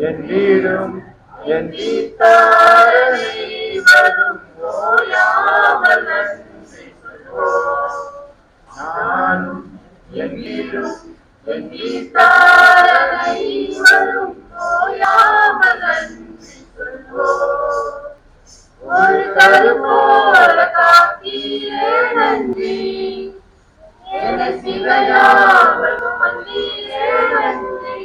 என் வீடும் என் நானும் என் வீடும் என் ஒரு கருப்போல காத்தியே நன்றி. என்னை சிவையாமல் நன்றியே நன்றி.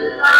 you.